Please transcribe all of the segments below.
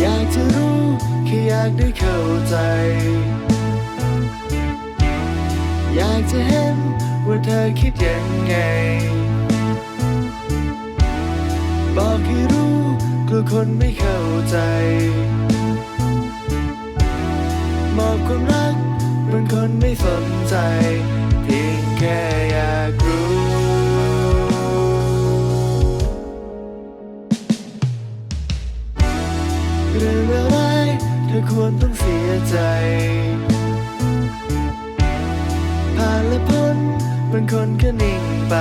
อยากจะรู้แค่อยากได้เข้าใจ อยากจะเห็นว่าเธอคิดยังไง บอกให้รู้กลัวคนไม่เข้าใจมอบความรักบางคนไม่สนใจ เรื่อไรเธอควรต้องเสียใจผ่านและพ้นบางคนก็นิ่งไป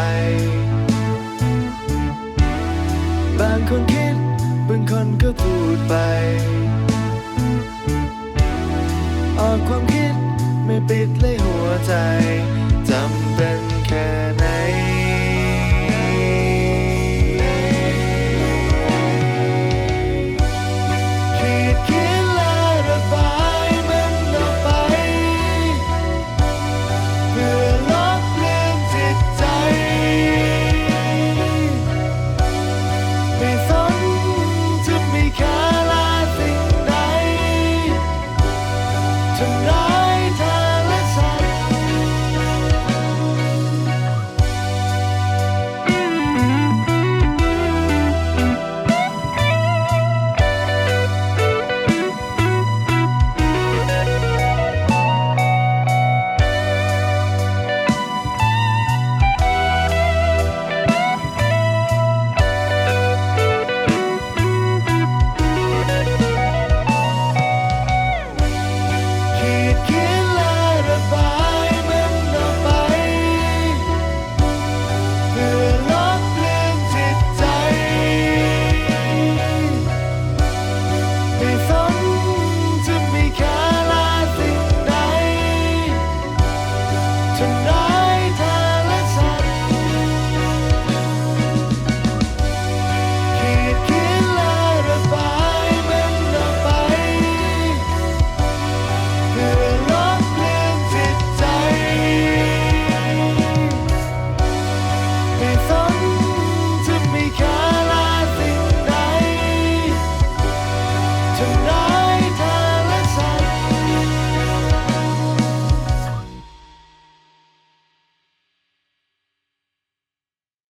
บางคนคิด บางคนก็พูดไป ออกความคิดไม่ปิดเลยหัวใจจำเป็น